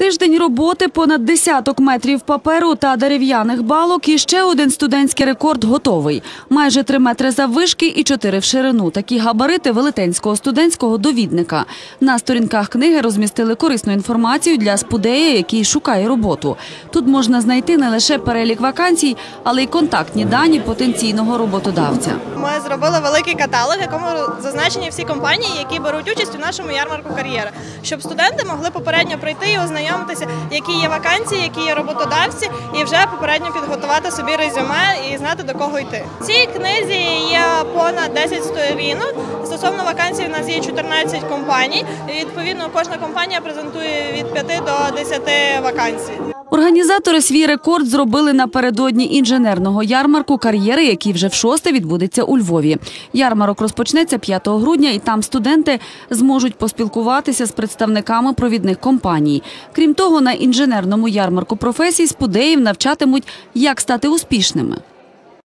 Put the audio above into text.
Тиждень роботи, понад десяток метрів паперу та дерев'яних балок і ще один студентський рекорд готовий. Майже три метри заввишки і чотири в ширину. Такі габарити велетенського студентського довідника. На сторінках книги розмістили корисну інформацію для спудея, який шукає роботу. Тут можна знайти не лише перелік вакансій, але й контактні дані потенційного роботодавця. Ми зробили великий каталог, в якому зазначені всі компанії, які беруть участь у нашому ярмарку кар'єра, щоб студенти могли попередньо прийти і ознайомитися, які є вакансії, які є роботодавці, і вже попередньо підготувати собі резюме і знати до кого йти. В цій книзі є понад 10 сторінок. Стосовно вакансій, у нас є 14 компаній. Відповідно кожна компанія презентує від 5 до 10 вакансій. Організатори свій рекорд зробили напередодні інженерного ярмарку кар'єри, який вже в шосте відбудеться у Львові. Ярмарок розпочнеться 5 грудня, і там студенти зможуть поспілкуватися з представниками провідних компаній. Крім того, на інженерному ярмарку професій спудеїв навчатимуть, як стати успішними.